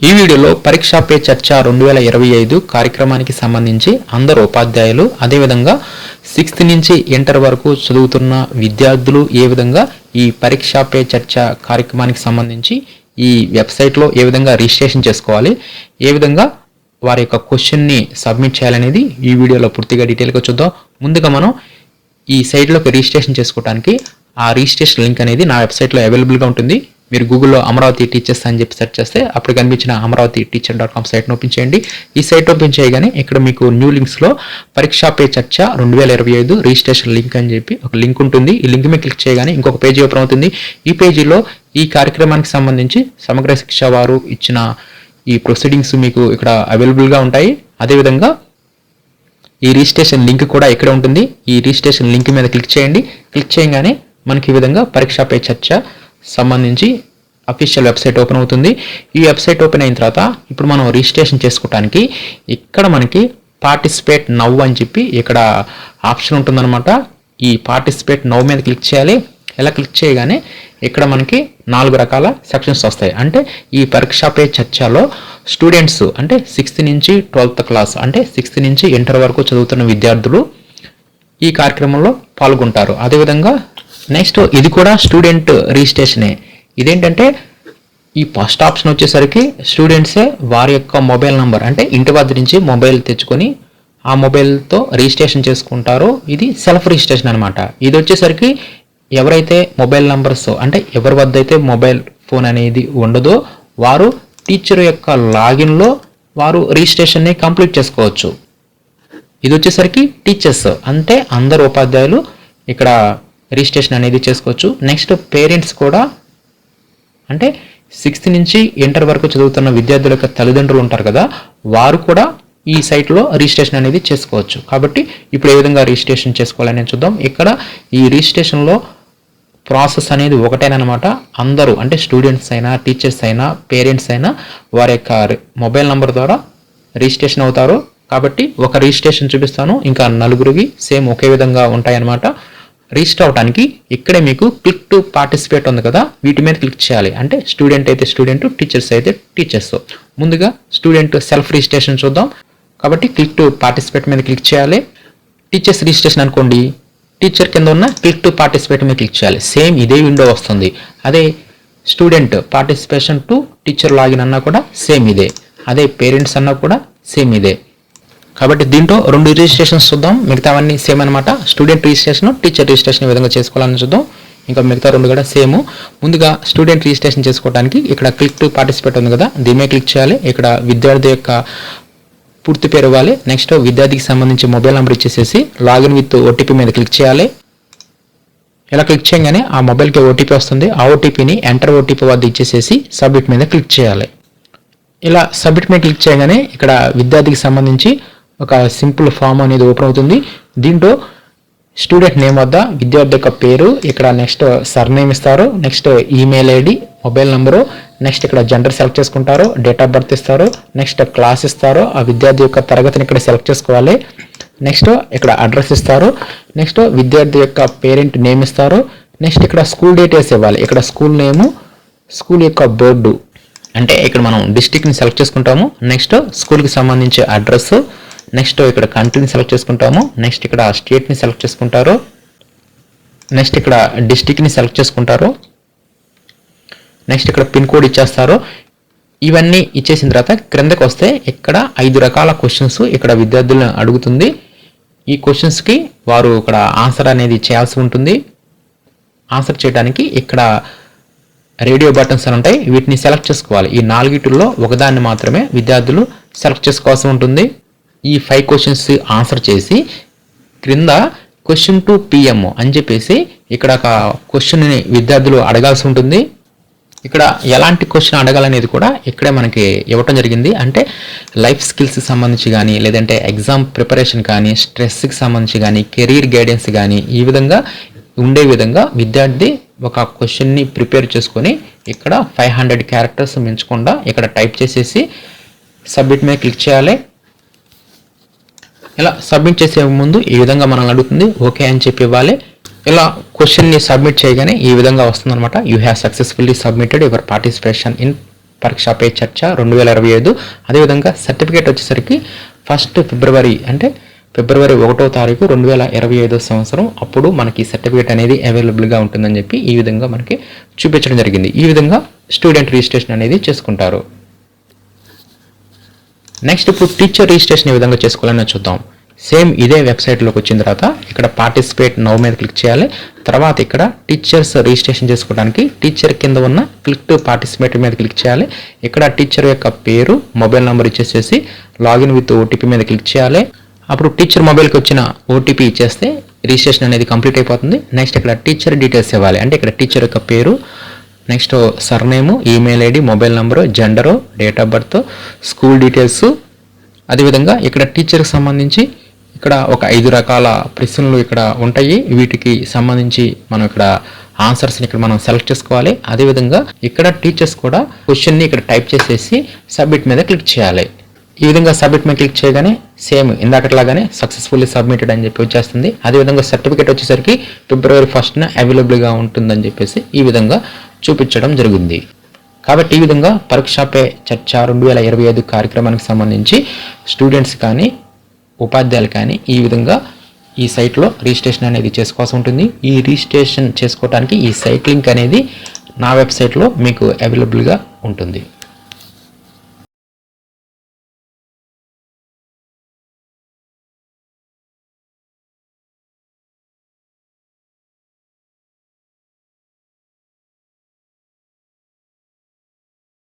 ఈ వీడియోలో పరీక్షా పే చర్చ రెండు వేల ఇరవై ఐదు కార్యక్రమానికి సంబంధించి అందరు ఉపాధ్యాయులు అదేవిధంగా సిక్స్త్ నుంచి ఇంటర్ వరకు చదువుతున్న విద్యార్థులు ఏ విధంగా ఈ పరీక్షా పే చర్చ కార్యక్రమానికి సంబంధించి ఈ వెబ్సైట్లో ఏ విధంగా రిజిస్ట్రేషన్ చేసుకోవాలి ఏ విధంగా వారి యొక్క క్వశ్చన్ని సబ్మిట్ చేయాలనేది ఈ వీడియోలో పూర్తిగా డీటెయిల్గా చూద్దాం. ముందుగా మనం ఈ సైట్లోకి రిజిస్ట్రేషన్ చేసుకోవడానికి ఆ రిజిస్ట్రేషన్ లింక్ అనేది నా వెబ్సైట్లో అవైలబుల్గా ఉంటుంది. మీరు గూగుల్లో అమరావతి టీచర్స్ అని చెప్పి సెర్చ్ చేస్తే అప్పుడు కనిపించిన అమరావతి టీచర్ డాట్ కామ్ సైట్ను ఓపెన్ చేయండి. ఈ సైట్ ఓపెన్ చేయగానే ఇక్కడ మీకు న్యూ లింక్స్లో పరీక్షా పే చర్చ రెండు వేల ఇరవై ఐదు రిజిస్ట్రేషన్ లింక్ అని చెప్పి ఒక లింక్ ఉంటుంది. ఈ లింక్ మీద క్లిక్ చేయగానే ఇంకొక పేజీ ఓపెన్ అవుతుంది. ఈ పేజీలో ఈ కార్యక్రమానికి సంబంధించి సమగ్ర శిక్ష వారు ఇచ్చిన ఈ ప్రొసీడింగ్స్ మీకు ఇక్కడ అవైలబుల్గా ఉంటాయి. అదేవిధంగా ఈ రిజిస్ట్రేషన్ లింక్ కూడా ఇక్కడ ఉంటుంది. ఈ రిజిస్ట్రేషన్ లింక్ మీద క్లిక్ చేయండి. క్లిక్ చేయగానే మనకి ఈ విధంగా పరీక్షా పే చర్చ సంబంధించి అఫీషియల్ వెబ్సైట్ ఓపెన్ అవుతుంది. ఈ వెబ్సైట్ ఓపెన్ అయిన తర్వాత ఇప్పుడు మనం రిజిస్ట్రేషన్ చేసుకోవడానికి ఇక్కడ మనకి పార్టిసిపేట్ నవ్ అని చెప్పి ఇక్కడ ఆప్షన్ ఉంటుందన్నమాట. ఈ పార్టిసిపేట్ నవ్ మీద క్లిక్ చేయాలి. ఇలా క్లిక్ చేయగానే ఇక్కడ మనకి నాలుగు రకాల సెక్షన్స్ వస్తాయి. అంటే ఈ పరీక్ష పే చర్చలో స్టూడెంట్స్ అంటే సిక్స్త్ నుంచి ట్వెల్త్ క్లాస్ అంటే సిక్స్త్ నుంచి ఇంటర్ వరకు చదువుతున్న విద్యార్థులు ఈ కార్యక్రమంలో పాల్గొంటారు. అదేవిధంగా నెక్స్ట్ ఇది కూడా స్టూడెంట్ రిజిస్ట్రేషనే ఇదేంటంటే ఈ ఫస్ట్ ఆప్షన్ వచ్చేసరికి స్టూడెంట్సే వారి యొక్క మొబైల్ నంబర్ అంటే ఇంటి వద్ద నుంచి మొబైల్ తెచ్చుకొని ఆ మొబైల్తో రిజిస్ట్రేషన్ చేసుకుంటారో ఇది సెల్ఫ్ రిజిస్ట్రేషన్ అనమాట ఇది వచ్చేసరికి ఎవరైతే మొబైల్ నంబర్స్ అంటే ఎవరి వద్ద అయితే మొబైల్ ఫోన్ అనేది ఉండదో వారు టీచర్ యొక్క లాగిన్లో వారు రిజిస్ట్రేషన్ని కంప్లీట్ చేసుకోవచ్చు. ఇది వచ్చేసరికి టీచర్స్ అంటే అందరు ఉపాధ్యాయులు ఇక్కడ రిజిస్ట్రేషన్ అనేది చేసుకోవచ్చు. నెక్స్ట్ పేరెంట్స్ కూడా అంటే సిక్స్త్ నుంచి ఇంటర్ వరకు చదువుతున్న విద్యార్థుల యొక్క తల్లిదండ్రులు ఉంటారు కదా వారు కూడా ఈ సైట్లో రిజిస్ట్రేషన్ అనేది చేసుకోవచ్చు. కాబట్టి ఇప్పుడు ఏ విధంగా రిజిస్ట్రేషన్ చేసుకోవాలని చూద్దాం. ఇక్కడ ఈ రిజిస్ట్రేషన్లో ప్రాసెస్ అనేది ఒకటేనమాట. అందరూ అంటే స్టూడెంట్స్ అయినా టీచర్స్ అయినా పేరెంట్స్ అయినా వారి యొక్క మొబైల్ నెంబర్ ద్వారా రిజిస్ట్రేషన్ అవుతారు. కాబట్టి ఒక రిజిస్ట్రేషన్ చూపిస్తాను. ఇంకా నలుగురికి సేమ్ ఒకే విధంగా ఉంటాయన్నమాట. రిజిస్టర్ అవడానికి ఇక్కడే మీకు క్లిక్ టు పార్టిసిపేట్ ఉంది కదా వీటి మీద క్లిక్ చేయాలి. అంటే స్టూడెంట్ అయితే స్టూడెంట్ టీచర్స్ అయితే టీచర్స్. ముందుగా స్టూడెంట్ సెల్ఫ్ రిజిస్ట్రేషన్ చూద్దాం. కాబట్టి క్లిక్ టు పార్టిసిపేట్ మీద క్లిక్ చేయాలి. టీచర్స్ రిజిస్ట్రేషన్ అనుకోండి. టీచర్ కింద ఉన్న క్లిక్ టు పార్టిసిపేట్ మీద క్లిక్ చేయాలి. సేమ్ ఇదే విండో వస్తుంది. అదే student participation to teacher login అన్నా కూడా సేమ్ ఇదే. అదే పేరెంట్స్ అన్నా కూడా సేమ్ ఇదే. కాబట్టి దీంట్లో రెండు రిజిస్ట్రేషన్స్ చూద్దాం. మిగతావన్నీ సేమ్ అనమాట స్టూడెంట్ రిజిస్ట్రేషన్ టీచర్ రిజిస్ట్రేషన్ ఈ విధంగా చేసుకోవాలని చూద్దాం. ఇంకా మిగతా రెండు కూడా సేమ్ ముందుగా స్టూడెంట్ రిజిస్ట్రేషన్ చేసుకోవడానికి ఇక్కడ క్లిక్ టు పార్టిసిపేట్ ఉంది కదా. దీమే క్లిక్ చేయాలి. ఇక్కడ విద్యార్థి యొక్క పూర్తి పేరు ఇవ్వాలి. నెక్స్ట్ విద్యార్థికి సంబంధించి మొబైల్ నెంబర్ ఇచ్చేసేసి లాగిన్ విత్ ఓటీపీ మీద క్లిక్ చేయాలి. ఇలా క్లిక్ చేయగానే ఆ మొబైల్కి ఓటీపీ వస్తుంది. ఆ ఓటీపీని ఎంటర్ ఓటీపీ వద్ద ఇచ్చేసేసి సబ్మిట్ మీద క్లిక్ చేయాలి. ఇలా సబ్మిట్ మీద క్లిక్ చేయగానే ఇక్కడ విద్యార్థికి సంబంధించి ఒక సింపుల్ ఫామ్ అనేది ఓపెన్ అవుతుంది. దీంట్లో స్టూడెంట్ నేమ్ వద్ద విద్యార్థి యొక్క పేరు ఇక్కడ నెక్స్ట్ సర్నేమ్ ఇస్తారు next email ID mobile number next ఇక్కడ జెండర్ సెలెక్ట్ చేసుకుంటారు డేట్ ఆఫ్ బర్త్ ఇస్తారు నెక్స్ట్ క్లాస్ ఇస్తారు ఆ విద్యార్థి యొక్క తరగతిని ఇక్కడ సెలెక్ట్ చేసుకోవాలి నెక్స్ట్ ఇక్కడ అడ్రస్ ఇస్తారు నెక్స్ట్ విద్యార్థి యొక్క పేరెంట్ నేమ్ ఇస్తారు నెక్స్ట్ ఇక్కడ స్కూల్ డీటెయిల్స్ ఇవ్వాలి ఇక్కడ స్కూల్ నేము స్కూల్ యొక్క బోర్డు అంటే ఇక్కడ మనం డిస్టిక్ని సెలెక్ట్ చేసుకుంటాము నెక్స్ట్ స్కూల్కి సంబంధించి అడ్రస్ నెక్స్ట్ ఇక్కడ కంట్రీని సెలెక్ట్ చేసుకుంటాము. నెక్స్ట్ ఇక్కడ స్టేట్ని సెలెక్ట్ చేసుకుంటారు. నెక్స్ట్ ఇక్కడ డిస్టిక్ని సెలెక్ట్ చేసుకుంటారు. నెక్స్ట్ ఇక్కడ పిన్ కోడ్ ఇచ్చేస్తారు. ఇవన్నీ ఇచ్చేసిన తర్వాత క్రిందకు వస్తే ఇక్కడ ఐదు రకాల క్వశ్చన్స్ ఇక్కడ విద్యార్థులను అడుగుతుంది. ఈ క్వశ్చన్స్కి వారు ఇక్కడ ఆన్సర్ అనేది చేయాల్సి ఉంటుంది. ఆన్సర్ చేయడానికి ఇక్కడ రేడియో బటన్స్ అని ఉంటాయి. వీటిని సెలెక్ట్ చేసుకోవాలి. ఈ నాలుగిటిల్లో ఒకదాన్ని మాత్రమే విద్యార్థులు సెలెక్ట్ చేసుకోవాల్సి ఉంటుంది. ఈ ఫైవ్ క్వశ్చన్స్ ఆన్సర్ చేసి క్రింద క్వశ్చన్ టు పిఎం అని చెప్పేసి ఇక్కడ ఒక క్వశ్చన్ని విద్యార్థులు అడగాల్సి ఉంటుంది. ఇక్కడ ఎలాంటి క్వశ్చన్ అడగాలనేది కూడా ఇక్కడే మనకి ఇవ్వటం జరిగింది. అంటే లైఫ్ స్కిల్స్కి సంబంధించి కానీ లేదంటే ఎగ్జామ్ ప్రిపరేషన్ కానీ స్ట్రెస్కి సంబంధించి కానీ కెరీర్ గైడెన్స్ కానీ ఈ విధంగా ఉండే విధంగా విద్యార్థి ఒక క్వశ్చన్ని ప్రిపేర్ చేసుకొని ఇక్కడ ఫైవ్ హండ్రెడ్ క్యారెక్టర్స్ మించకుండా ఇక్కడ టైప్ చేసేసి సబ్మిట్ మీద క్లిక్ చేయాలి. ఇలా సబ్మిట్ చేసే ముందు ఈ విధంగా మనల్ని అడుగుతుంది ఓకే అని చెప్పి ఇవ్వాలి. ఇలా క్వశ్చన్ని సబ్మిట్ చేయగానే ఈ విధంగా వస్తుందన్నమాట. You have successfully submitted your participation in Pariksha Pe Charcha రెండు వేల ఇరవై ఐదు. అదేవిధంగా సర్టిఫికేట్ వచ్చేసరికి ఫస్ట్ ఫిబ్రవరి అంటే ఫిబ్రవరి ఒకటో తారీఖు రెండు వేల ఇరవై ఐదో సంవత్సరం. అప్పుడు మనకి సర్టిఫికేట్ అనేది అవైలబుల్గా ఉంటుందని చెప్పి ఈ విధంగా మనకి చూపించడం జరిగింది. ఈ విధంగా స్టూడెంట్ రిజిస్ట్రేషన్ అనేది చేసుకుంటారు. నెక్స్ట్ ఇప్పుడు టీచర్ రిజిస్ట్రేషన్ ఏ విధంగా చేసుకోవాలని చూద్దాం. సేమ్ ఇదే వెబ్సైట్లోకి వచ్చిన తర్వాత ఇక్కడ పార్టిసిపేట్ నవ్ మీద క్లిక్ చేయాలి. తర్వాత ఇక్కడ టీచర్స్ రిజిస్ట్రేషన్ చేసుకోవడానికి టీచర్ కింద ఉన్న క్లిక్ టు పార్టిసిపేట్ మీద క్లిక్ చేయాలి. ఇక్కడ టీచర్ యొక్క పేరు మొబైల్ నెంబర్ ఇచ్చేసేసి లాగిన్ విత్ ఓటీపీ మీద క్లిక్ చేయాలి. అప్పుడు టీచర్ మొబైల్కి వచ్చిన ఓటీపీ ఇచ్చేస్తే రిజిస్ట్రేషన్ అనేది కంప్లీట్ అయిపోతుంది. నెక్స్ట్ ఇక్కడ టీచర్ డీటెయిల్స్ ఇవ్వాలి. అంటే ఇక్కడ టీచర్ యొక్క పేరు next surname email ID mobile number gender date of birth school details అదేవిధంగా ఇక్కడ టీచర్కి సంబంధించి ఇక్కడ ఒక ఐదు రకాల ప్రశ్నలు ఇక్కడ ఉంటాయి. వీటికి సంబంధించి మనం ఇక్కడ ఆన్సర్స్ని ఇక్కడ మనం సెలెక్ట్ చేసుకోవాలి. అదేవిధంగా ఇక్కడ టీచర్స్ కూడా క్వశ్చన్ని ఇక్కడ టైప్ చేసేసి సబ్మిట్ మీద క్లిక్ చేయాలి. ఈ విధంగా సబ్మిట్ మీద క్లిక్ చేయగానే సేమ్ ఇందాకట్లాగానే సక్సెస్ఫుల్లీ సబ్మిటెడ్ అని చెప్పి వచ్చేస్తుంది. అదేవిధంగా సర్టిఫికేట్ వచ్చేసరికి ఫిబ్రవరి ఫస్ట్న అవైలబుల్గా ఉంటుందని చెప్పేసి ఈ విధంగా చూపించడం జరిగింది. కాబట్టి ఈ విధంగా పరీక్షపై చర్చ రెండు వేల ఇరవై ఐదు కార్యక్రమానికి సంబంధించి స్టూడెంట్స్ కానీ ఉపాధ్యాయులు కానీ ఈ విధంగా ఈ సైట్లో రిజిస్ట్రేషన్ అనేది చేసుకోవాల్సి ఉంటుంది. ఈ రిజిస్ట్రేషన్ చేసుకోవడానికి ఈ సైట్ లింక్ అనేది నా వెబ్సైట్లో మీకు అవైలబుల్గా ఉంటుంది.